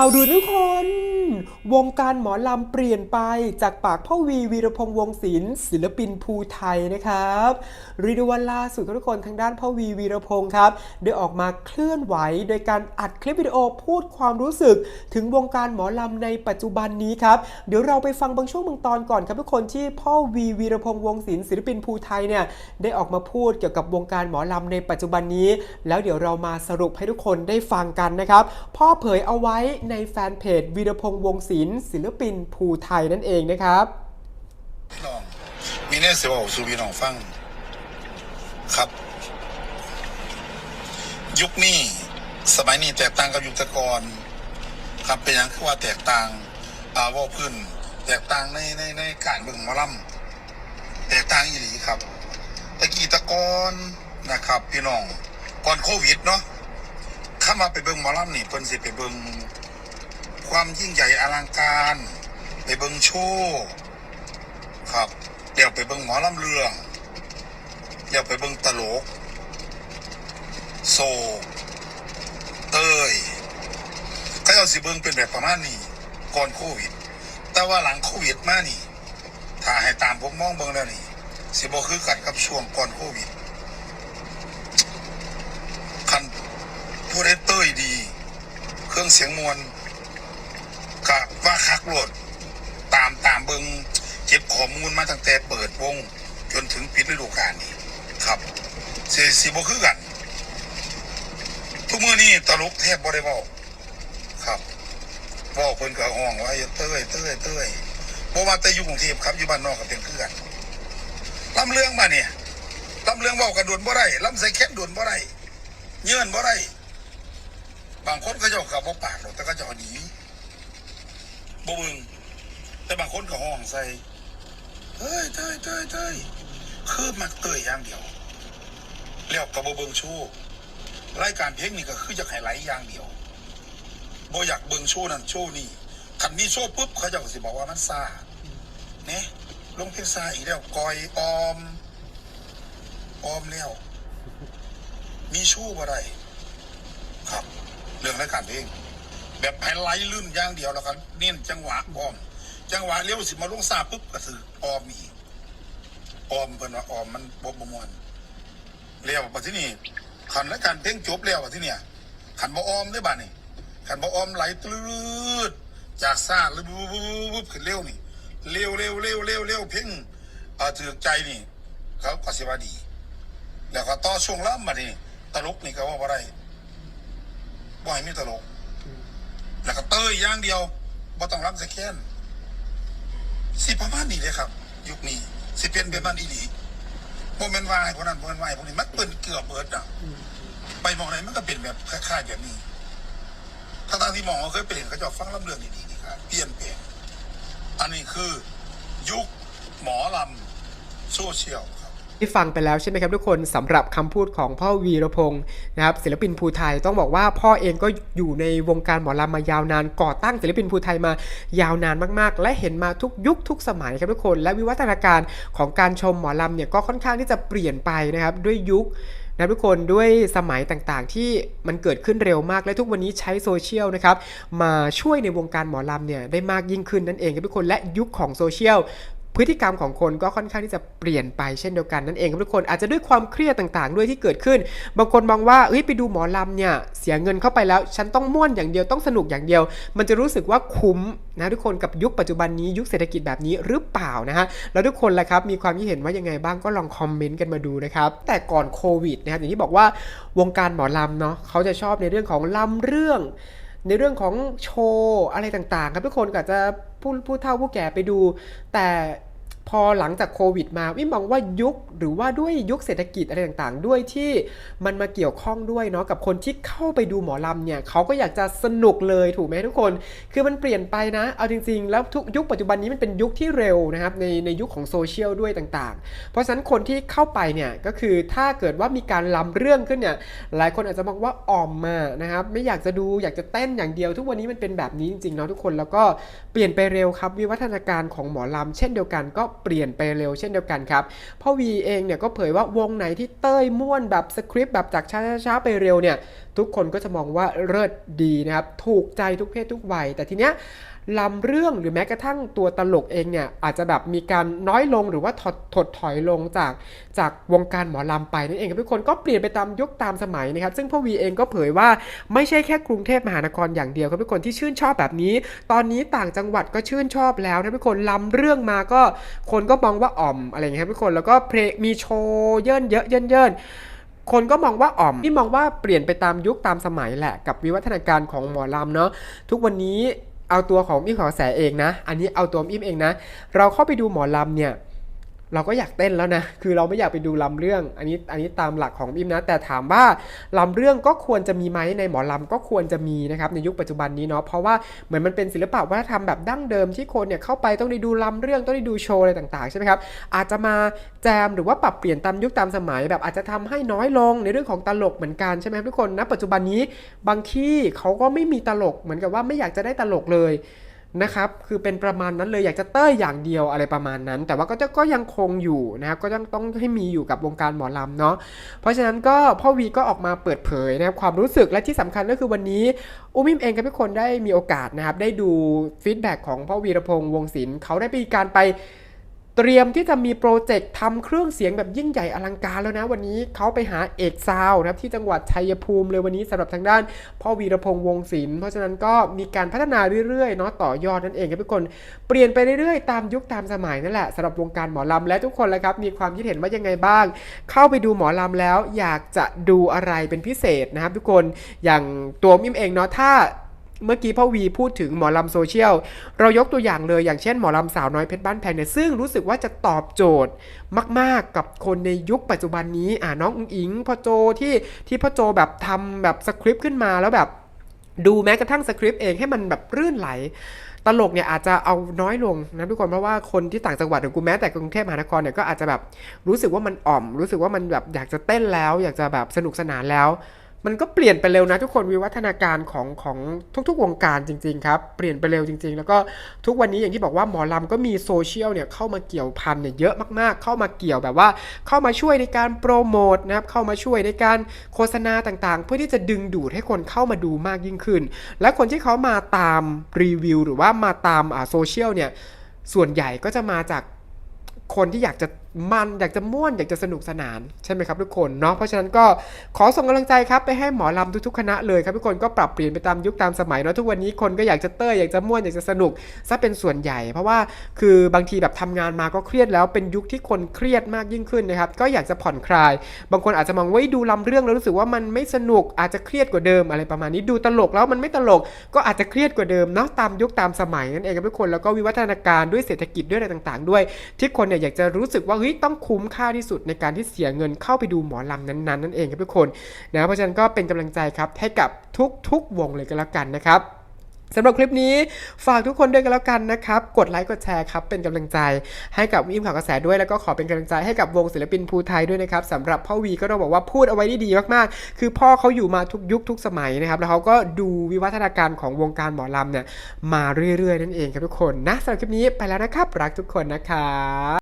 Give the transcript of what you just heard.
าวด่วนทุกคน วงการหมอลำเปลี่ยนไปจากปากพ่อวีวีรพงษ์วงศิลป์ศิลปินภูไทยนะครับรีดว่าล่าสุดทุกคนทางด้านพ่อวีวีรพงษ์ครับได้ออกมาเคลื่อนไหวโดยการอัดคลิปวิดีโอพูดความรู้สึก ถึงวงการหมอลำในปัจจุบันนี้ครับเดี๋ยวเราไปฟังบางช่วงบางตอนก่อนครับทุกคนที่พ่อวีวีรพงษ์วงศิลป์ศิลปินภูไทยเนี่ยได้ออกมาพูดเกี่ยวกับวงการหมอลำในปัจจุบันนี้ แล้วเดี๋ยวเรามาสรุปให้ทุกคนได้ฟังกันนะครับพ่อเผยเอาไว้ในแฟนเพจวีรพงษ์วงศิลป์ศิลปินภูไทยนั่นเองนะครับพี่น้องมีแน่เสียวสู่พี่น้องฟังครับ ยุคนี้สมัยนี้แตกต่างกับยุคตะกอนครับเป็นอย่างคือว่าแตกต่างอาว่าพื้นแตกต่างในในในการเบิ่งมอลำแตกต่างอีหลีครับตะกี้ตะกอนนะครับ พี่น้องก่อนโควิดเนาะข้ามาไปเบิ่งมอลำนี่เพิ่นสิไปเบิ่ง ความยิ่งใหญ่อลังการ ไปเบิงโชว์ครับเดี๋ยวไปเบิงหมอลำเรืองเดี๋ยวไปเบิงตลก โซ เต้ยก็เอาสิเบิงเป็นแบบประมาณนี้ก่อนโควิด แต่ว่าหลังโควิดมานี่ถ้าให้ตามผมมองเบิงแล้วนี่ สิบ่คือกันกับช่วงก่อนโควิดคันผู้ใดเต้ยดี เครื่องเสียงมวล ว่าคักโหลด ตามตามเบิงเก็บข้อมูลมาตั้งแต่เปิดวง จนถึงปิดฤดูกาลนี้ครับเสียสิบ่คือกัน ทุกมื้อนี้ตลกแทบบ่ได้เว้าครับเว้าเพิ่นก็ห้องว่าอย่าเต้ยเต้ยเต้ยบ่ว่าแต่อยู่กรุงเทพครับอยู่บ้านนอกก็เป็นคือกันลำเรื่องมาเนี่ยลำเรื่องเว้ากันด่วนบ่ได้ลำใส่แค้นด่วนบ่ได้เยื่อนบ่ได้บางคนก็เจ้าก็บ่ปากหรอกแต่ก็เจ้าหนี บ่เบิ่งแต่บางคนก็ห้องใส่เฮ้ยเต้ยเต้ยเต้ยคือมักเตยอย่างเดียว แล้วกับบเบิงชว์รายการเพลงนี่ก็คือจะไฮไลอย่างเดียวบ่อยากเบิงโชว์นั่นโชว์นี่คันมีโชว์ปุ๊บเขาจะสิบอกว่ามันซาเนี่ยลงเพลงซาอีกแล้วกอยออม ออมแล้ว มีชว์บ่ได้ครับ เรื่องรายการเพลง แบบไฮไลท์ลื่นอย่างเดียวแล้วกันเน้นจังหวะออม จังหวะเลี้ยวสิมาลงซาปุ๊บก็คือออมอีกออมเพิ่นว่าออมมันบ่บ่มวนเลี้ยวมาที่นี่ขันและการเพลงจบแล้วมาที่เนี่ยขันบ่ออมได้บ้านี่ขันบ่ออมไหลตลืดจากซาแล้วปุ๊บปุ๊บขึ้นเร็วนี่เร็วเร็วเร็วเร็วเร็วเพลงเอ่อถือใจนี่ เขาก็สิว่าดี แล้วก็ต่อช่วงล่ำมานี่ตลกนี่ก็ว่าบ่ได้บ่ให้มีตลก แล้วก็เต้ยอย่างเดียวบ่ต้องรับสแคนสิประมาณนี้เลยครับ ยุคนี้สิเป็นแบบนั้นอีหลีโมเมนต์วายพวกนั้นโมเมนต์วายพวกนี้มันเป็นเกือบเบิดอะไปมองไหนมันก็เป็นแบบคล้ายๆแบบนี้ถ้าตางที่มองเขาเคยเป็นเขาจะฟังลำเรื่องดีๆนี่ครับเปลี่ยนแปลงอันนี้คือ ยุคหมอลำโซเชียล ที่ฟังไปแล้วใช่ไหมครับทุกคนสำหรับคำพูดของพ่อวีรพงศ์นะครับศิลปินภูไทยต้องบอกว่าพ่อเองก็อยู่ในวงการหมอลำมายาวนานก่อตั้งศิลปินภูไทยมายาวนานมากๆ และเห็นมาทุกยุคทุกสมัยครับทุกคน และวิวัฒนาการของการชมหมอลำเนี่ยก็ค่อนข้างที่จะเปลี่ยนไปนะครับด้วยยุคนะทุกคนด้วยสมัยต่างๆ ที่มันเกิดขึ้นเร็วมากและทุกวันนี้ใช้โซเชียลนะครับมาช่วยในวงการหมอลำเนี่ยได้มากยิ่งขึ้นนั่นเองครับทุกคนและยุคของโซเชียล พฤติกรรมของคนก็ค่อนข้างที่จะเปลี่ยนไปเช่นเดียวกันนั่นเองครับทุกคนอาจจะด้วยความเครียดต่างๆ ด้วยที่เกิดขึ้น บางคนมองว่าเฮ้ยไปดูหมอลำเนี่ยเสียเงินเข้าไปแล้ว ฉันต้องม่วนอย่างเดียวต้องสนุกอย่างเดียว มันจะรู้สึกว่าคุ้มนะทุกคนกับยุคปัจจุบันนี้ยุคเศรษฐกิจแบบนี้หรือเปล่านะฮะแล้วทุกคนล่ะครับมีความคิดเห็นว่ายังไงบ้างก็ลองคอมเมนต์กันมาดูนะครับแต่ก่อนโควิดนะครับอย่างที่บอกว่าวงการหมอลำเนาะเขาจะชอบในเรื่องของลำเรื่องในเรื่องของโชว์อะไรต่างๆ ครับทุกคนก็จะ ผู้ผู้เฒ่าผู้แก่ไปดู แต่ พอหลังจากโควิดมาวิมองว่ายุคหรือว่าด้วยยุคเศรษฐกิจอะไรต่างๆ ด้วยที่มันมาเกี่ยวข้องด้วยเนาะกับคนที่เข้าไปดูหมอลำเนี่ยเขาก็อยากจะสนุกเลยถูกไหมทุกคน คือมันเปลี่ยนไปนะ เอาจริงๆ แล้วทุกยุคปัจจุบันนี้มันเป็นยุคที่เร็วนะครับในในยุคของโซเชียลด้วยต่างๆ เพราะฉะนั้นคนที่เข้าไปเนี่ยก็คือถ้าเกิดว่ามีการลำเรื่องขึ้นเนี่ยหลายคนอาจจะมองว่าอ่อมมานะครับไม่อยากจะดูอยากจะเต้นอย่างเดียว ทุกวันนี้มันเป็นแบบนี้จริงๆเนาะทุกคนแล้วก็เปลี่ยนไปเร็วครับวิวัฒนาการของหมอลำเช่นเดียวกันก็เปลี่ยนไปเร็วเช่นเดียวกันครับพ่อวีเองเนี่ยก็เผยว่าวงไหนที่เต้ยม่วนแบบสคริปต์แบบจากช้าๆไปเร็วเนี่ยทุกคนก็จะมองว่าเลิศดีนะครับถูกใจทุกเพศทุกวัย แต่ทีเนี้ย ลำเรื่องหรือแม้กระทั่งตัวตลกเองเนี่ยอาจจะแบบมีการน้อยลงหรือว่าถดถดถอยลงจากจากวงการหมอลำไปนั่นเองครับทุกคนก็เปลี่ยนไปตามยุคตามสมัยนะครับซึ่งพ่อวีเองก็เผยว่าไม่ใช่แค่กรุงเทพมหานครอย่างเดียวครับทุกคนที่ชื่นชอบแบบนี้ ตอนนี้ต่างจังหวัดก็ชื่นชอบแล้วนะทุกคนลำเรื่องมาก็คนก็มองว่าอ่อมอะไรอย่างเงี้ยครับทุกคนแล้วก็เพลงมีโชว์เยินเยอะเยินเยินคนก็มองว่าอ่อมที่มองว่าเปลี่ยนไปตามยุคตามสมัยแหละ กับวิวัฒนาการของหมอลำเนาะทุกวันนี้ เอาตัวของอิมขอแสเองนะ อันนี้เอาตัวอิมเองนะ เราเข้าไปดูหมอลำเนี่ย เราก็อยากเต้นแล้วนะ คือเราไม่อยากไปดูลำเรื่อง อันนี้ อันนี้ตามหลักของบิมนะ แต่ถามว่าลำเรื่องก็ควรจะมีไหมในหมอลำก็ควรจะมีนะครับในยุคปัจจุบันนี้เนาะ เพราะว่าเหมือนมันเป็นศิลปะวัฒนธรรมแบบดั้งเดิมที่คนเนี่ยเข้าไปต้องได้ดูลำเรื่องต้องได้ดูโชว์อะไรต่างๆใช่ไหมครับ อาจจะมาแจมหรือว่าปรับเปลี่ยนตามยุคตามสมัย แบบอาจจะทำให้น้อยลงในเรื่องของตลกเหมือนกันใช่ไหมครับทุกคนณปัจจุบันนี้บางที่เขาก็ไม่มีตลกเหมือนกับว่าไม่อยากจะได้ตลกเลย นะครับคือเป็นประมาณนั้นเลยอยากจะเต้ยอย่างเดียวอะไรประมาณนั้น แต่ว่าก็จะก็ยังคงอยู่นะครับก็ยังต้องให้มีอยู่กับวงการหมอลำเนาะเพราะฉะนั้นก็พ่อวีก็ออกมาเปิดเผยนะครับความรู้สึกและที่สำคัญก็คือวันนี้อุ้มิมเองกับทุกคนได้มีโอกาสนะครับได้ดูฟีดแบ็กของพ่อวีรพงษ์วงศิลป์เขาได้มีการไป เตรียมที่จะมีโปรเจกต์ทำเครื่องเสียงแบบยิ่งใหญ่อลังการแล้วนะ วันนี้เขาไปหาเอกซาวนะครับที่จังหวัดชัยภูมิเลยวันนี้สำหรับทางด้าน พ่อวีรพงษ์วงศิลป์เพราะฉะนั้นก็มีการพัฒนาเรื่อยๆเนาะต่อยอดนั่นเองครับทุกคนเปลี่ยนไปเรื่อยๆ ตามยุคตามสมัยนั่นแหละสำหรับวงการหมอลำและทุกคนแล้วครับมีความคิดเห็นว่ายังไงบ้าง เข้าไปดูหมอลำแล้วอยากจะดูอะไรเป็นพิเศษนะครับทุกคนอย่างตัวมิมเองเนาะถ้า เมื่อกี้พ่อวีพูดถึงหมอลำโซเชียล เรายกตัวอย่างเลยอย่างเช่นหมอลำสาวน้อยเพชรบ้านแพงเนี่ยซึ่งรู้สึกว่าจะตอบโจทย์มาก ๆ กับคนในยุคปัจจุบันนี้อ่าน้องอุ๋งอิงพ่อโจที่ที่พ่อโจแบบทำแบบสคริปต์ขึ้นมาแล้วแบบดูแม้กระทั่งสคริปต์เองให้มันแบบรื่นไหล ตลกเนี่ยอาจจะเอาน้อยลงนะทุกคนเพราะว่าคนที่ต่างจังหวัดหรือกูแม้แต่กรุงเทพมหานครเนี่ยก็อาจจะแบบรู้สึกว่ามันอ่อม รู้สึกว่ามันแบบอยากจะเต้นแล้ว อยากจะแบบสนุกสนานแล้ว มันก็เปลี่ยนไปเร็วนะทุกคนวิวัฒนาการของของทุกๆวงการจริงๆครับเปลี่ยนไปเร็วจริง ๆ แล้วก็ทุกวันนี้อย่างที่บอกว่าหมอลำก็มีโซเชียลเนี่ยเข้ามาเกี่ยวพันเนี่ยเยอะมากๆ เข้ามาเกี่ยวแบบว่า เข้ามาช่วยในการโปรโมทนะครับเข้ามาช่วยในการโฆษณาต่างๆ เพื่อที่จะดึงดูดให้คนเข้ามาดูมากยิ่งขึ้น และคนที่เขามาตามรีวิว หรือว่ามาตามอ่าโซเชียลเนี่ยส่วนใหญ่ก็จะมาจากคนที่อยากจะ มันอยากจะม่วนอยากจะสนุกสนานใช่ไหมครับทุกคนเนาะเพราะฉะนั้นก็ขอส่งกำลังใจครับไปให้หมอลำทุกๆคณะเลยครับทุกคนก็ปรับเปลี่ยนไปตามยุคตามสมัยเนาะทุกวันนี้คนก็อยากจะเต้ยอยากจะม่วนอยากจะสนุกซะเป็นส่วนใหญ่ เพราะว่าคือบางทีแบบทำงานมาก็เครียดแล้วเป็นยุคที่คนเครียดมากยิ่งขึ้นนะครับก็อยากจะผ่อนคลาย บางคนอาจจะมองว่าดูลำเรื่องแล้วรู้สึกว่ามันไม่สนุกอาจจะเครียดกว่าเดิมอะไรประมาณนี้ดูตลกแล้วมันไม่ตลกก็อาจจะเครียดกว่าเดิมเนาะตามยุคตามสมัยนั่นเองครับทุกคนแล้วก็วิวัฒนาการด้วยเศรษฐกิจด้วยอะไรต่าง ๆ ด้วย ที่คนเนี่ยอยากจะรู้สึกว่าเฮ้ยต้องคุ้มค่าที่สุดในการที่เสียเงินเข้าไปดูหมอลำนั้นๆนั่นเองครับทุกคนนะเพราะฉะนั้นก็เป็นกำลังใจครับให้กับทุกๆวงเลยก็แล้วกันนะครับสำหรับคลิปนี้ฝากทุกคนด้วยกันแล้วกันนะครับ กดไลค์กดแชร์ครับ เป็นกำลังใจให้กับวิมข่าวกระแสด้วย แล้วก็ขอเป็นกำลังใจให้กับวงศิลปินภูไทยด้วยนะครับสำหรับพ่อวีก็ต้องบอกว่าพูดเอาไว้ได้ดีมากๆ คือพ่อเขาอยู่มาทุกยุคทุกสมัยนะครับ แล้วเขาก็ดูวิวัฒนาการของวงการหมอลำเนี่ยมาเรื่อยๆนั่นเองครับทุกคนนะสำหรับคลิปนี้ไปแล้วนะครับ รักทุกคนนะครับ